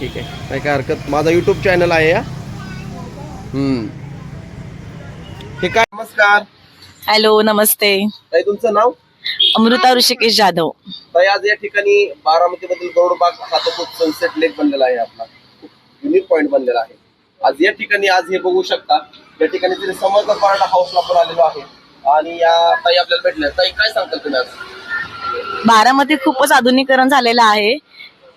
नाही काय हरकत. माझा युट्यूब चॅनल आहे हा हम्म. हे काय? नमस्कार. हॅलो नमस्ते. ताई तुमचं नाव? अमृता ऋषिकेश जाधव. ताई आज या ठिकाणी बारामती मधील गौडबाग हा तो खूप सनसेट लेक बनलेला आहे आपला. खूप युनिक पॉइंट बनलेला आहे. आज या ठिकाणी आज हे बघू शकता. या ठिकाणी तिथे समर्थ पराठा हाऊसला पण आलेलो आहे. आणि या ताई आपल्याला भेटल्या ताई काय सांगताल तुम्ही आज? बारामती खूपच आधुनिकरण झालेलं आहे.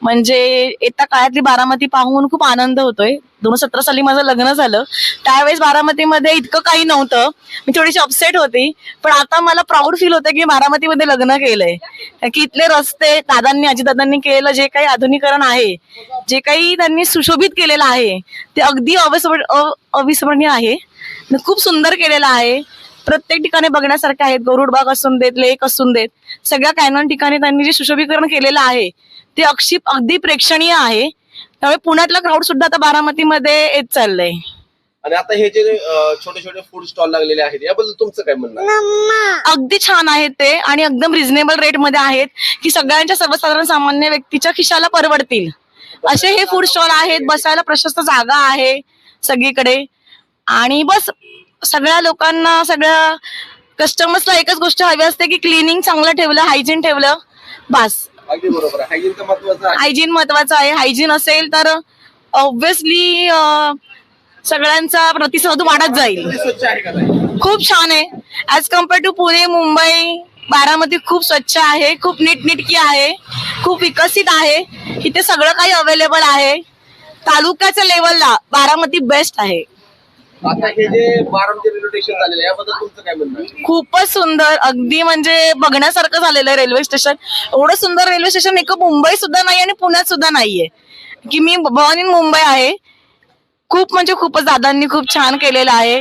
म्हणजे येत्या काळातली बारामती पाहून खूप आनंद होतोय. दोन हजार सतरा साली माझं लग्न झालं. त्यावेळेस बारामतीमध्ये इतकं काही नव्हतं. मी थोडीशी अपसेट होती. पण आता मला प्राऊड फील होतं की बारामतीमध्ये लग्न केलंय. की इथले रस्ते दादांनी आजीदादांनी केलेलं जे काही आधुनिकरण आहे जे काही त्यांनी सुशोभित केलेलं आहे ते अगदी अविस्मर अविस्मरणीय आहे. खूप सुंदर केलेलं आहे. प्रत्येक ठिकाणी बघण्यासारखे आहेत. गरुडबाग असून देत लेक असून देत. सगळ्या कॅनॉन ठिकाणी त्यांनी जे सुशोभीकरण केलेलं आहे ते अक्षी अगदी प्रेक्षणीय आहे. त्यामुळे पुण्यातला क्राऊड सुद्धा आता बारामतीमध्ये येत चाललंय. आणि आता हे जे छोटे छोटे फूड स्टॉल लागलेले आहेत याबद्दल तुमचं काय म्हणणं आहे? अगदी छान आहेत ते आणि एकदम रिझनेबल रेटमध्ये आहेत की सगळ्यांच्या सर्वसाधारण सामान्य व्यक्तीच्या खिशाला परवडतील. असे हे फूड स्टॉल आहेत बसायला प्रशस्त जागा आहे सगळीकडे. आणि बस सगळ्या लोकांना सगळ्या कस्टमर्सला एकच गोष्ट हवी असते की क्लिनिंग चांगलं ठेवलं हायजीन ठेवलं बस. अगदी बरोबर आहे. हायजीन तर महत्वाचं आहे. हायजीन महत्वाचं आहे. हायजीन असेल तर ऑब्विसली सगळ्यांचा प्रतिसाद वाढत जाईल. किती स्वच्छ आहे का ताई? खूप छान आहे. As compare to Pune Mumbai Baramati खूप स्वच्छ आहे. खूप नीटनिटकी आहे. खूप विकसित आहे. इथे सगळं काही अवेलेबल आहे. तालुक्याच्या लेवलला बारामती बेस्ट आहे. आता हे जे बारामती रेल्वे स्टेशन झालेलं आहे याबद्दल तुमचं काय म्हणणं आहे? खूपच सुंदर अगदी म्हणजे बघण्यासारखं झालेलं आहे रेल्वे स्टेशन एवढं सुंदर रेल्वे स्टेशन एक मुंबई सुद्धा नाही आणि पुण्यात सुद्धा नाहीये. की मी इन मुंबई आहे. खूप म्हणजे खूपच दादांनी खूप छान केलेलं आहे.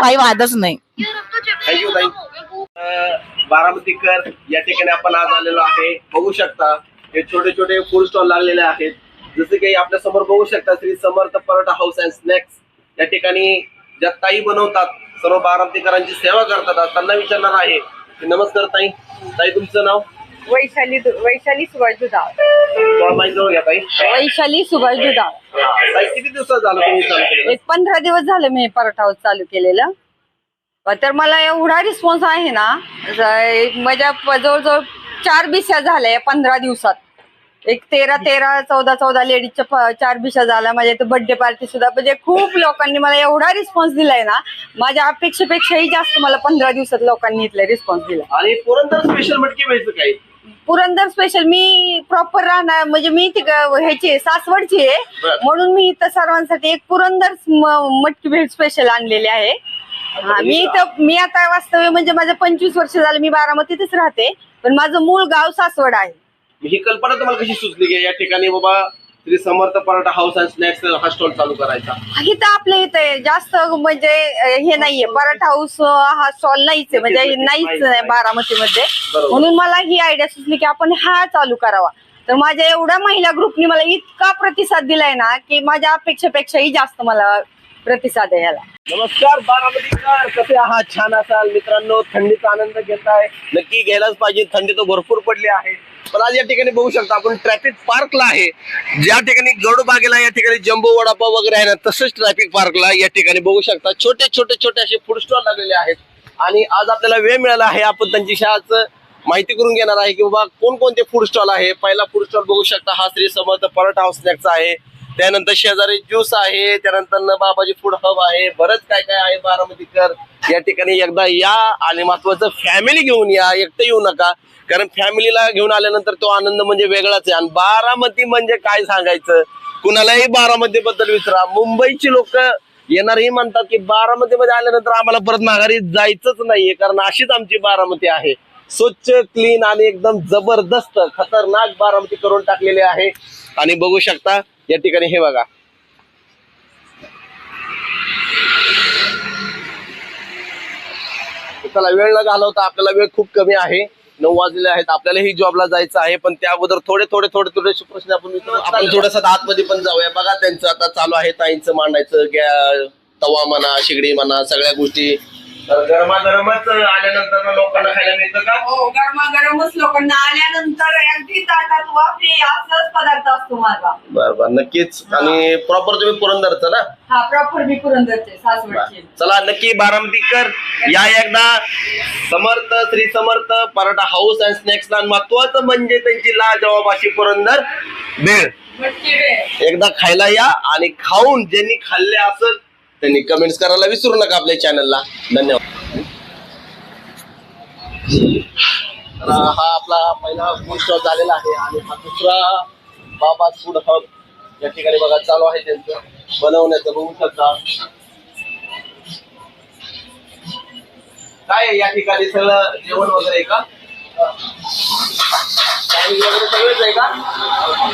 काही वादच नाही. ताई अं, बारामतीकर या ठिकाणी आपण आज आलेलो आहे. बघू शकता हे छोटे छोटे फूड स्टॉल लागलेले आहेत. जसे की आपल्यासमोर बघू शकता Shri Samarth paratha house and snacks या ठिकाणी ज्या ताई बनवतात सर्व बारामतीकरांची सेवा करतात त्यांना विचारणार आहे. नमस्कार ताई. ताई तुमचं नाव? वैशाली वैशाली सुभाष जवळ घ्या ताई. वैशाली सुभाष ताई किती दिवसात झालं तुम्ही चालू केलं एक पंधरा दिवस झाले मी पराठा चालू केलेलं. तर मला एवढा रिस्पॉन्स आहे ना ज- माझ्या प- जवळजवळ चार बिस्या झाल्या या पंधरा दिवसात. एक तेरा तेरा चौदा चौदा लेडीजच्या चार बिशा झाल्या. माझ्या इथं बर्थडे पार्टी सुद्धा. म्हणजे खूप लोकांनी मला एवढा रिस्पॉन्स दिलाय ना माझ्या अपेक्षेपेक्षाही जास्त मला पंधरा दिवसात लोकांनी इथला रिस्पॉन्स दिला. आणि पुरंदर स्पेशल मटकी काय पुरंदर स्पेशल मी प्रॉपर राहणार. म्हणजे मी ती ह्याची आहे, सासवडची आहे. म्हणून मी इथं सर्वांसाठी एक पुरंदर मटकी भेट स्पेशल आणलेली आहे. हा, मी इथं मी आता वास्तव्य म्हणजे माझं पंचवीस वर्ष झालं मी बारामतीतच राहते. पण माझं मूळ गाव सासवड आहे. ही कल्पना तुम्हाला कशी सुचली की या ठिकाणी Baba Shri Samarth paratha house and snacks हा स्टॉल चालू करायचा? इथं आपल्या इथे जास्त म्हणजे हे नाहीये. पराठा हाऊस हा स्टॉल नाहीच आहे. म्हणजे नाहीच आहे बारामतीमध्ये. बरोबर. म्हणून मला ही आयडिया सुचली की आपण हा चालू करावा. तर माझ्या एवढ्या महिला ग्रुपनी मला इतका प्रतिसाद दिलाय ना की माझ्या अपेक्षेपेक्षाही जास्त मला प्रतिसाद आहे याला. नमस्कार बारामतीकर. कसे आहात? छान असाल. मित्रांनो थंडीचा आनंद घेताय. नक्की घ्यायलाच पाहिजे. थंडी तर भरपूर पडली आहे. पण आज या ठिकाणी बघू शकता आपण ट्रॅफिक पार्कला आहे. ज्या ठिकाणी गरुड या ठिकाणी जम्बो वडापाव वगैरे आहे ना तसंच ट्रॅफिक पार्कला या ठिकाणी बघू शकता. छोटे छोटे छोटे असे फूड स्टॉल लागलेले आहेत. आणि आज आपल्याला वेळ मिळाला आहे. आपण त्यांची शाळाच माहिती करून घेणार आहे की बाबा कोणकोणते फूड स्टॉल आहे. पहिला फूड स्टॉल बघू शकता. हा श्री समर्थ पराठा हाऊस स्नॅक्सचा आहे. त्यानंतर शेजारी ज्यूस आहे त्यानंतर न बाबाजी फूड हब आहे बरंच काय काय आहे बारामतीकर. या ठिकाणी एकदा या आणि महत्वाचं फॅमिली घेऊन या एकटं येऊ नका. कारण फॅमिलीला घेऊन आल्यानंतर तो आनंद म्हणजे वेगळाच आहे. आणि बारामती म्हणजे काय सांगायचं? कुणालाही बारामती बद्दल विचारा मुंबईची लोक येणारही म्हणतात की बारामती मध्ये आल्यानंतर आम्हाला परत माघारी जायचंच नाहीये कारण अशीच आमची बारामती आहे. स्वच्छ क्लीन आणि एकदम जबरदस्त खतरनाक बारामती करून टाकलेली आहे. आणि बघू शकता या ठिकाणी हे बघा. चला वेळ न घालवता आपल्याला वेळ खूप कमी आहे. नऊ वाजलेले आहेत. आपल्यालाही जॉबला जायचं आहे पण त्या अगोदर थोडे थोडे थोडे थोडेसे प्रश्न आपण विचारू. आपण थोडस आतमध्ये पण जाऊया. बघा त्यांचं आता चालू आहे ताईंचं मांडायचं गॅ तवा म्हणा शिगडी म्हणा सगळ्या गोष्टी तर गरमागरमच आल्यानंतर लोकांना खायला मिळतं का? हो गरमागरमच लोकांना आल्यानंतर अगदी ताटात वाफे असलाच पदार्थ असतो माझा. बर बर नक्कीच. आणि प्रॉपर तुम्ही पुरंदरचं ना? हा प्रॉपर मी पुरंदरचे सासवडचे. चला नक्की बारामतीकर या एकदा. Samarth Shri Samarth paratha house and snacks महत्वाचं म्हणजे त्यांची लाजवाब अशी पुरंदर. भेळ. मटकी वेळ एकदा खायला या आणि खाऊन ज्यांनी खाल्ले असेल त्यांनी कमेंट्स करायला विसरू नका आपल्या चॅनलला धन्यवाद. तर हा आपला पहिला फूड स्टॉल झालेला आहे आणि हा दुसरा बाबा फूड हब या ठिकाणी बघा चालू आहे त्यांचं. बनवण्याचं बघू शकता. काय या ठिकाणी सगळं जेवण वगैरे आहे का? Chinese वगैरे सगळंच आहे का?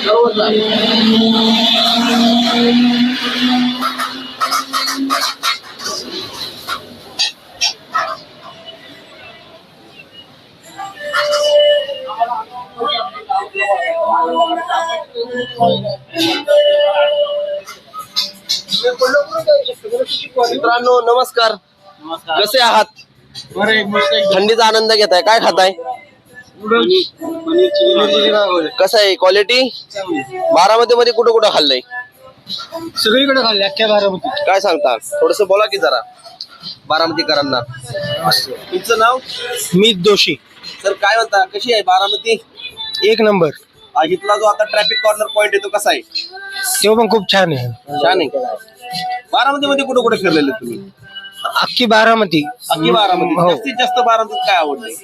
सर्वच आहे. मित्रांनो नमस्कार. कसे आहात? थंडीचा आनंद घेताय. काय खाताय? कसं आहे? क्वालिटी बारामती मध्ये कुठं कुठं खाल्लंय? सगळीकडे खाल्ले अख्ख्या बारामती. काय सांगता? थोडस बोला की जरा. बारामतीकरांना. तुमचं नाव? मी दोषी सर काय म्हणता? कशी आहे बारामती? एक नंबर. इथला जो आता ट्रॅफिक कॉर्नर पॉइंट आहे तो कसा आहे? तो पण खूप छान आहे. छान आहे बारामती मध्ये कुठं कुठे फिरलेले तुम्ही? अख्खी बारामती. अख्खी बारामती. हो. जास्तीत जास्त बारामतीत काय आवडले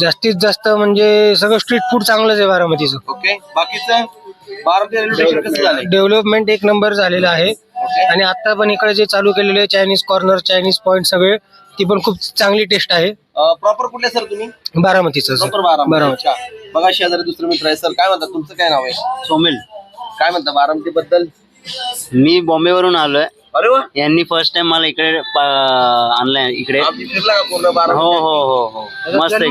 जास्तीत जास्त म्हणजे सगळं स्ट्रीट फूड चांगलंच आहे बारामतीचं. ओके बाकीचं? बारामती रेल्वे स्टेशन कसं झालंय? डेव्हलपमेंट एक नंबर झालेलं आहे. आणि आता पण इकडे जे चालू केलेले चायनीज कॉर्नर चायनीज पॉइंट सगळे ती पण खूप चांगली टेस्ट आहे. प्रॉपर कुठले सर तुम्ही? बारामतीचं sir. प्रॉपर बारामती. बारामती. अच्छा. बघा शेजारी दुसरं मित्र आहे सर काय म्हणता तुमचं काय नाव आहे? सोमेल. काय म्हणता बारामती बद्दल मी बॉम्बे वरून आलोय. अरे वा. यांनी फर्स्ट टाइम मला इकडे प- आणलंय इकडे. आमची फिरला का पूर्ण हो बारामती हो हो. हो मस्त एकदम.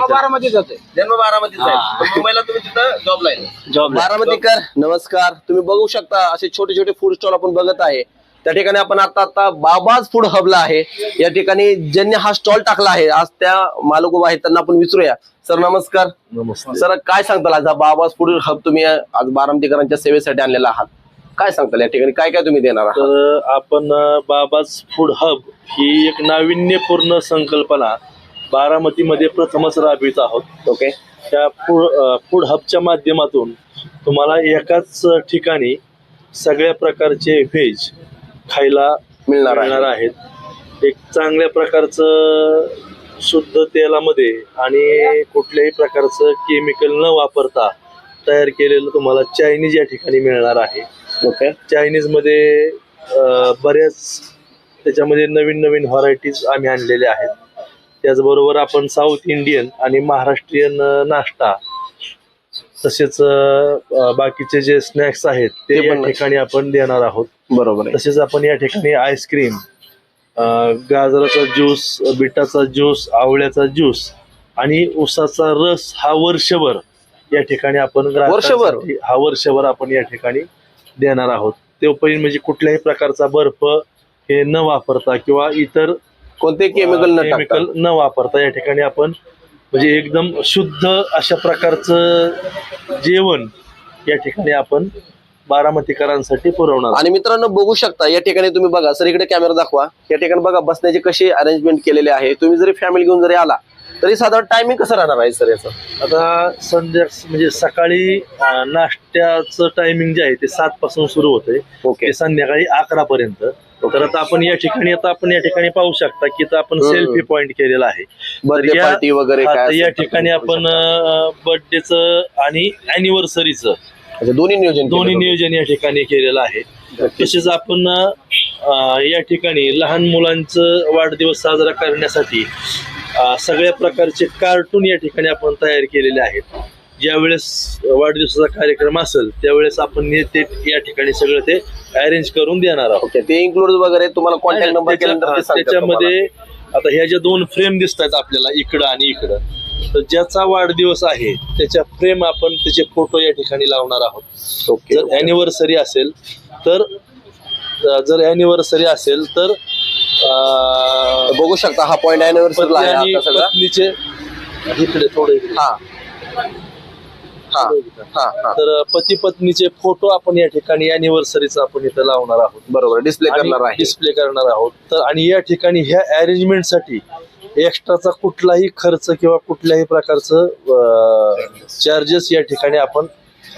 जन्म बारामतीचा आहे. हा. पण मुंबईला तुम्ही तिथं जॉबला आहे. जॉब बारामतीकर नमस्कार. तुम्ही बघू शकता असे छोटे छोटे फूड स्टॉल आपण बघत आहे. त्या ठिकाणी आपण आता आता बाबाज फूड हबला आहे. या ठिकाणी ज्यांनी हा स्टॉल टाकला आहे आज त्या मालक उभा आहेत त्यांना आपण विचारूया. सर नमस्कार. नमस्कार. सर काय सांगताल आज हा बाबाज फूड हब तुम्ही आज बारामतीकरांच्या सेवेसाठी आणलेला आहात? काय सांगताल या ठिकाणी? काय काय तुम्ही देणार आहात? तर आपण बाबाज फूड हब ही एक नाविन्यपूर्ण संकल्पना बारामतीमध्ये प्रथमच राबवित आहोत. ओके. त्या फूड फूड हबच्या माध्यमातून तुम्हाला एकाच ठिकाणी सगळ्या प्रकारचे व्हेज खायला मिळणार आहे. आहेत. एक चांगल्या प्रकारचं शुद्ध तेलामध्ये आणि कुठल्याही प्रकारचं केमिकल न वापरता तयार केलेलं तुम्हाला चायनीज या ठिकाणी मिळणार आहे. ओके. चायनीजमध्ये अ, बऱ्याच त्याच्यामध्ये नवीन नवीन व्हरायटीज आम्ही आणलेल्या आहेत. त्याचबरोबर आपण साऊथ इंडियन आणि महाराष्ट्रीयन अ, नाश्ता तसेच अ, बाकीचे जे स्नॅक्स आहेत ते ते या पण- ठिकाणी आपण देणार आहोत. बरोबर आहे. तसेच आपण या ठिकाणी आईस्क्रीम गाजराचा ज्यूस बिटाचा ज्यूस आवळ्याचा ज्यूस आणि उसाचा रस हा वर्षभर या ठिकाणी आपण वर्षभर? हा वर्षभर आपण या ठिकाणी देणार आहोत. ते पण म्हणजे कुठल्याही प्रकारचा बर्फ हे न वापरता किंवा इतर कोणते केमिकल न टाकता. केमिकल न वापरता या ठिकाणी आपण म्हणजे एकदम शुद्ध अशा प्रकारचं जेवण या ठिकाणी आपण बारामतीकरांसाठी पुरवणार. आणि मित्रांनो बघू शकता या ठिकाणी तुम्ही बघा सर इकडे कॅमेरा दाखवा. या ठिकाणी बघा बसण्याची कशी अरेंजमेंट केलेली आहे. तुम्ही जरी फॅमिली घेऊन जरी आला तरी साधारण टायमिंग कसं राहणार आहे सर याचं? आता संध्या म्हणजे सकाळी अं, नाश्त्याचं टायमिंग जे आहे ते सात पासून सुरू होते ओके ते संध्याकाळी अकरा पर्यंत. तर आता आपण या ठिकाणी आता आपण या ठिकाणी पाहू शकता की इथं आपण हम्म. सेल्फी पॉइंट केलेला आहे. बर्थडे या- पार्टी वगैरे या तर ठिकाणी तुम्ही आपण बर्थडेचं आणि अॅनिव्हर्सरीचं. अच्छा, दोन्ही नियोजन दोन्ही नियोजन या ठिकाणी केलेलं आहे. तसेच आपण अं, या ठिकाणी लहान मुलांचं वाढदिवस साजरा करण्यासाठी सगळ्या प्रकारचे कार्टून या ठिकाणी आपण तयार केलेले आहेत. ज्यावेळेस वाढदिवसाचा कार्यक्रम असेल त्यावेळेस आपण हे ते या ठिकाणी सगळं ते अरेंज करून देणार आहोत. ओके ते इन्क्लूड वगैरे तुम्हाला कॉन्टॅक्ट नंबर. त्याच्यामध्ये आता ह्या ज्या दोन फ्रेम दिसत आहेत आपल्याला इकडं आणि इकडं तर ज्याचा वाढदिवस आहे त्याच्या फ्रेम आपण त्याचे फोटो या ठिकाणी लावणार आहोत. जर अॅनिव्हर्सरी असेल तर जर अॅनिव्हर्सरी असेल तर अं, बघू शकता हा पॉइंट अॅनिव्हर्सरीला पती आहे आणि आता सगळं. पत्नीचे इकडे थोडे इकडे. हा. हा हा हा. तर पती पत्नीचे फोटो आपण या ठिकाणी अॅनिव्हर्सरीचा आपण इथं लावणार आहोत. बरोबर डिस्प्ले करणार आहे. डिस्प्ले करणार आहोत. तर आणि या ठिकाणी ह्या अरेंजमेंटसाठी एक्स्ट्राचा कुठलाही खर्च किंवा कुठल्याही प्रकारचं चार्जेस या ठिकाणी आपण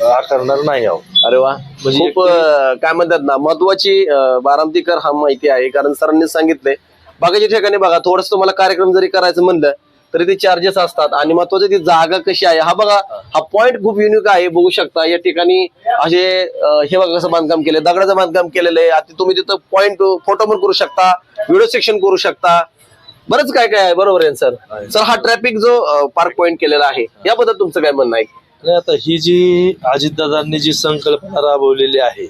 आकारणार नाही आहोत अरे वा. म्हणजे खूप अं, काय म्हणतात ना महत्वाची अं, बारामतीकर हा माहिती आहे कारण सरांनी सांगितलंय बाकीच्या ठिकाणी बघा थोडस तुम्हाला कार्यक्रम जरी करायचं म्हणलं तरी ते चार्जेस असतात. आणि महत्वाचं ती जागा कशी आहे हा बघा हा. पॉइंट खूप युनिक आहे बघू शकता. या ठिकाणी असे अं, हे बघा कसं बांधकाम केलंय दगडाचं बांधकाम केलेलं आहे आता तुम्ही तिथं पॉइंट फोटो पण करू शकता व्हिडिओ सेक्शन करू शकता. बरंच काय काय आहे बरोबर आहे सर? सर हा ट्रॅफिक जो पार्क पॉइंट केलेला आहे याबद्दल तुमचं काय म्हणणं आहे? आणि आता ही जी अजितदादांनी जी संकल्पना राबवलेली आहे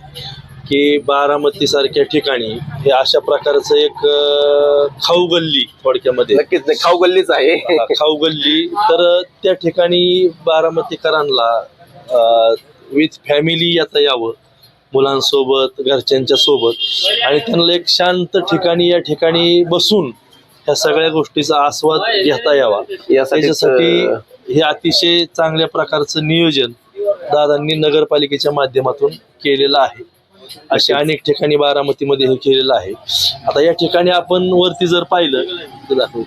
की बारामती सारख्या ठिकाणी हे अशा प्रकारचं एक खाऊ गल्ली थोडक्यामध्ये. नक्कीच नाही खाऊ गल्लीच आहे. खाऊ गल्ली तर त्या ठिकाणी बारामतीकरांना विथ फॅमिली येता यावं मुलांसोबत घरच्यांच्या सोबत आणि त्यांना एक शांत ठिकाणी या ठिकाणी बसून ह्या सगळ्या गोष्टीचा आस्वाद घेता यावा. यासाठीच, त्याच्यासाठी अं, हे अतिशय चांगल्या प्रकारचं नियोजन दादांनी नगरपालिकेच्या माध्यमातून केलेलं आहे. अशा अनेक ठिकाणी बारामतीमध्ये हे केलेलं आहे. आता या ठिकाणी आपण वरती जर पाहिलं इथं दाखवू.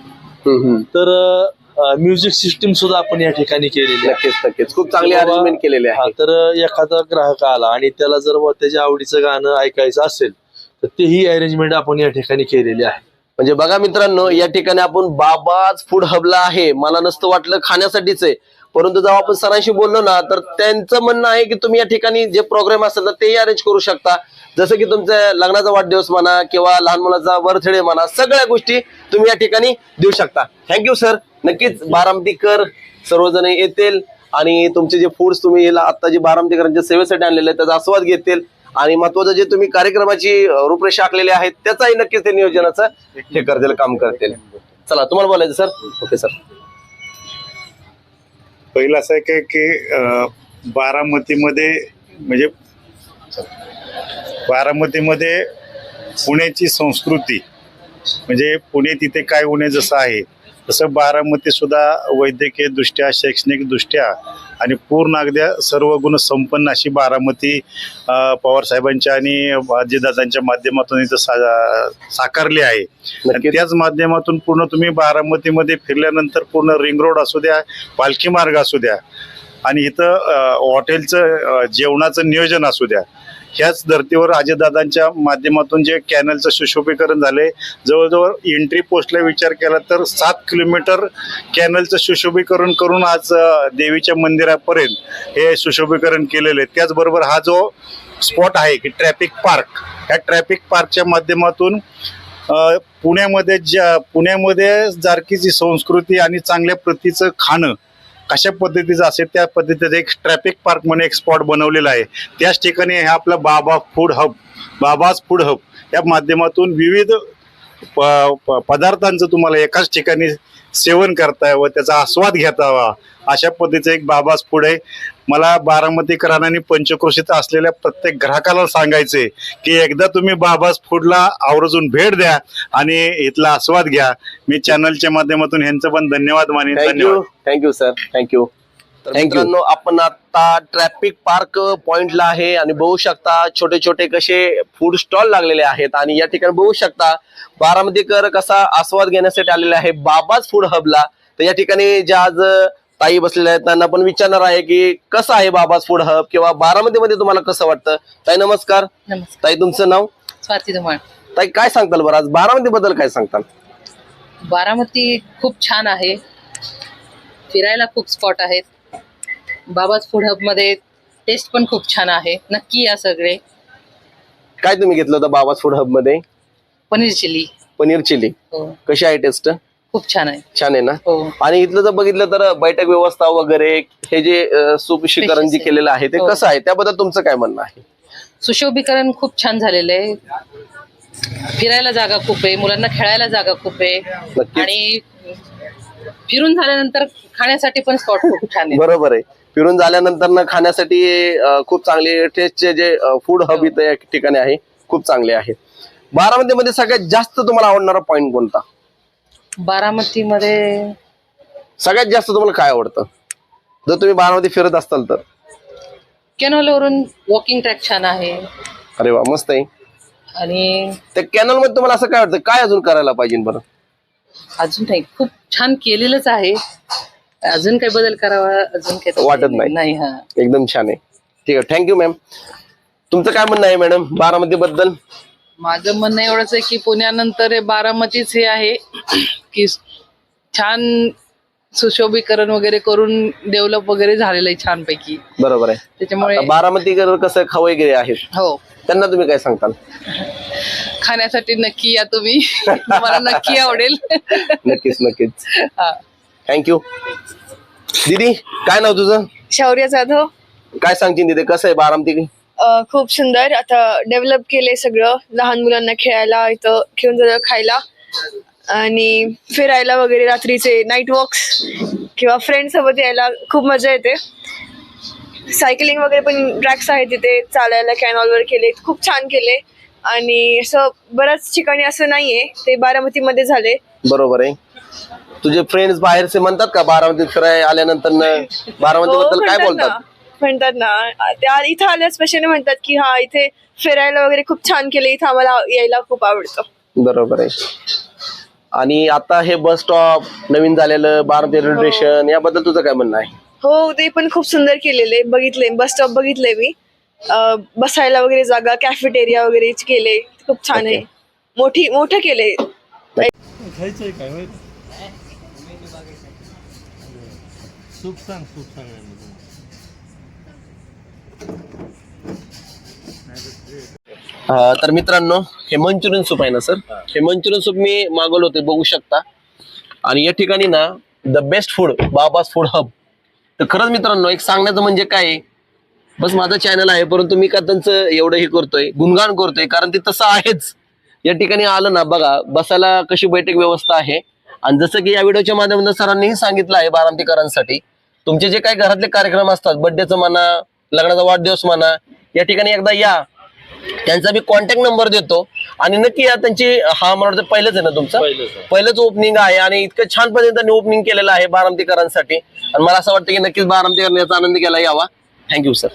हम्म, हम्म. तर म्युझिक सिस्टीम सुद्धा आपण या ठिकाणी केलेली आहे. नक्कीच नक्कीच. खूप चांगली बाबा- अरेंजमेंट केलेली हा, आहे तर एखादा ग्राहक आला आणि त्याला जर त्याच्या आवडीचं गाणं ऐकायचं असेल तर तेही अरेंजमेंट आपण या ठिकाणी केलेली आहे. म्हणजे बघा मित्रांनो या ठिकाणी आपण बाबाच फूड हबला आहे. मला नसतं वाटलं खाण्यासाठीच आहे. परंतु जेव्हा आपण सरांशी बोललो ना तर त्यांचं म्हणणं आहे की तुम्ही या ठिकाणी जे प्रोग्राम असेल तर तेही अरेंज करू शकता. जसं की तुमच्या लग्नाचा वाढदिवस म्हणा किंवा लहान मुलाचा वरथडे म्हणा सगळ्या गोष्टी तुम्ही या ठिकाणी देऊ शकता. थँक्यू सर नक्कीच बारामतीकर सर्वजण येतील आणि तुमचे जे फूड्स तुम्ही याला आता जे बारामतीकरांच्या सेवेसाठी आणलेले आहेत त्याचा आस्वाद घेतील. आणि महत्वाचं जे तुम्ही कार्यक्रमाची रूपरेषा आखलेली आहे त्याचाही नक्कीच ते नियोजनाचं हे करतील काम करतील. चला तुम्हाला बोलायचं सर? Okay sir. पहिलं असं आहे की बारामतीमध्ये म्हणजे बारामतीमध्ये पुण्याची संस्कृती म्हणजे पुणे तिथे काय होणे जसं आहे तसं बारामती सुद्धा वैद्यकीय दृष्ट्या शैक्षणिक दृष्ट्या आणि पूर्ण अगद्या सर्व गुण संपन्न अशी बारामती अं, पवार साहेबांच्या आणि अजितदादांच्या माध्यमातून इथं सा साकारली आहे आणि. त्याच माध्यमातून पूर्ण तुम्ही बारामतीमध्ये फिरल्यानंतर पूर्ण रिंग रोड असू द्या पालखी मार्ग असू द्या आणि इथं हॉटेलचं जेवणाचं नियोजन असू द्या ह्याच धर्तीवर अजयदादांच्या माध्यमातून जे कॅनलचं सुशोभीकरण झाले जवळजवळ एंट्री पोस्टला विचार केला तर सात किलोमीटर कॅनलचं सुशोभीकरण करून आज देवीच्या मंदिरापर्यंत हे सुशोभीकरण केलेलं आहे. त्याचबरोबर हा जो स्पॉट आहे की ट्रॅफिक पार्क ह्या ट्रॅफिक पार्कच्या माध्यमातून पुण्यामध्ये ज्या पुण्यामध्ये जारकीची संस्कृती आणि चांगल्या प्रतीचं खाणं कशा पद्धतीचं असेल त्या पद्धतीचं एक ट्रॅफिक पार्क म्हणून एक स्पॉट बनवलेला आहे. त्याच ठिकाणी हे आपलं Baba food hub Baba's food hub या माध्यमातून विविध प- प- पदार्थांचं तुम्हाला एकाच ठिकाणी सेवन करता यावं त्याचा आस्वाद घेता यावा अशा पद्धतीचं एक फूड आहे मला बारामतीकरांना आणि पंचक्रोशीत असलेल्या प्रत्येक ग्राहकाला सांगायचंय की एकदा तुम्ही बाबाज फूडला आवर्जून भेट द्या आणि इथला आस्वाद घ्या. मी चॅनलच्या माध्यमातून ह्यांचं पण धन्यवाद मानेन थँक्यू थँक्यू सर थँक्यू मित्रांनो आपण आता ट्रॅफिक पार्क पॉइंटला आहे आणि बघू शकता छोटे छोटे कसे फूड स्टॉल लागलेले आहेत. आणि या ठिकाणी बघू शकता बारामतीकर कसा आस्वाद घेण्यासाठी आलेला आहे बाबाच फूड हबला तर या ठिकाणी ज्या आज ताई बसलेल्या आहेत त्यांना पण विचारणार आहे की कसं आहे बाबाच फूड हब किंवा बारामतीमध्ये तुम्हाला कसं वाटतं? ताई नमस्कार. नमस्कार. ताई तुमचं नाव? स्वाती धुमाळ ताई काय सांगताल बरं आज? बारामती बद्दल काय सांगताल? बारामती खूप छान आहे. फिरायला खूप स्पॉट आहेत. बाबाज फूड हबमध्ये टेस्ट पण खूप छान आहे. नक्की या सगळे. काय तुम्ही घेतलं होतं बाबाच फूड हबमध्ये? पनीर चिली. पनीर चिली. हो. कशी आहे टेस्ट खूप छान आहे. छान आहे ना? हो. आणि इथलं जर बघितलं तर बैठक व्यवस्था वगैरे हे जे अं, सुपिशीकरण जे केलेलं आहे ते हो. कसं आहे? त्याबद्दल तुमचं काय म्हणणं आहे? सुशोभीकरण खूप छान झालेलं आहे. फिरायला जागा खूप आहे. मुलांना खेळायला जागा खूप आहे. नक्कीच. आणि फिरून झाल्यानंतर खाण्यासाठी पण स्पॉट खूप छान आहे. बरोबर आहे. फिरून झाल्यानंतर ना खाण्यासाठी खूप चांगले टेस्टचे जे फूड हब हो. इथं या ठिकाणी आहे खूप चांगले आहे. बारामतीमध्ये सगळ्यात जास्त तुम्हाला आवडणारा पॉइंट कोणता? बारामतीमध्ये सगळ्यात जास्त तुम्हाला काय आवडतं? जर तुम्ही बारामती फिरत असाल तर. केनॉलवरून वॉकिंग ट्रॅक छान आहे. अरे वा मस्त आहे. आणि त्या कॅनलमध्ये तुम्हाला असं काय वाटतं? काय अजून करायला पाहिजे बरं? अजून नाही खूप छान केलेलंच आहे. अजून काही बदल करावा अजून काही वाटत नाही. नाही हा. एकदम छान आहे. ठीक आहे थँक्यू मॅम तुमचं काय म्हणणं आहे मॅडम बारामती बद्दल माझं म्हणणं एवढंच आहे की पुण्यानंतर हे बारामतीच हे आहे की छान सुशोभीकरण वगैरे करून डेव्हलप वगैरे झालेलं आहे छानपैकी. बरोबर आहे. त्याच्यामुळे बारामतीकर कसं खाऊ वगैरे आहेत. हो. त्यांना तुम्ही काय सांगताल? खाण्यासाठी नक्की या तुम्ही. मला नक्की आवडेल. नक्कीच नक्कीच. हा. थँक्यू दीदी काय नाव तुझं? शौर्य जाधव. काय सांगशील तिथे कसं आहे बारामती? अ, खूप सुंदर. आता डेव्हलप केले सगळं. लहान मुलांना खेळायला इथं घेऊन जायला खायला. आणि फिरायला वगैरे रात्रीचे नाईट वॉक्स किंवा फ्रेंड सोबत यायला खूप मजा येते. सायकलिंग वगैरे पण ट्रॅक्स आहेत तिथे. चालायला कॅनॉलवर केले. खूप छान केले. आणि असं बऱ्याच ठिकाणी असं नाहीये. ते बारामतीमध्ये झाले. बरोबर आहे. तुझे फ्रेंड्स बाहेरचे म्हणतात का बारामतीत फिराय आल्यानंतर बारामती हो, बद्दल काय म्हणतात बोलतात? ना. म्हणतात ना. त्या इथं आल्या स्पेशली म्हणतात की हा इथे फिरायला वगैरे खूप छान केले इथं आम्हाला यायला खूप आवडतं. बरोबर आहे. आणि आता हे बस स्टॉप नवीन झालेलं बारामती रेल्वे स्टेशन याबद्दल तुझं काय म्हणणं आहे? हो ते पण खूप सुंदर केलेले. बघितले बस स्टॉप बघितले मी. अं, बसायला वगैरे जागा कॅफेटेरिया वगैरे केले. खूप छान आहे. मोठी मोठं केले. खायचंय काय माहीत? सूप सांग सूप सांग तर मित्रांनो हे मंचुरियन सूप आहे ना सर? हे. मंचुरियन सूप मी मागवलं होते बघू शकता. आणि या ठिकाणी ना the best food Baba's food hub तर खरंच मित्रांनो एक सांगण्याचं म्हणजे काय बस माझं चॅनल आहे परंतु मी का त्यांचं एवढं हे करतोय गुणगान करतोय कारण ते तसं आहेच. या ठिकाणी आलं ना बघा बसायला कशी बैठक व्यवस्था आहे. आणि जसं की या व्हिडिओच्या माध्यमातून सरांनीही सांगितलं आहे बारामतीकरांसाठी तुमचे जे काही घरातले कार्यक्रम असतात बर्थडेचं म्हणा लग्नाचा वाढदिवस म्हणा या ठिकाणी एकदा या. त्यांचा मी कॉन्टॅक्ट नंबर देतो. आणि नक्की या त्यांची हा मला वाटतं पहिलंच आहे ना तुमचं? पहिलंच ओपनिंग आहे आणि इतकं छान पद्धतीने त्यांनी ओपनिंग केलेलं आहे बारामतीकरांसाठी. आणि मला असं वाटतं की नक्कीच बारामतीकरांनी याचा आनंद घ्यायला यावा. Thank you sir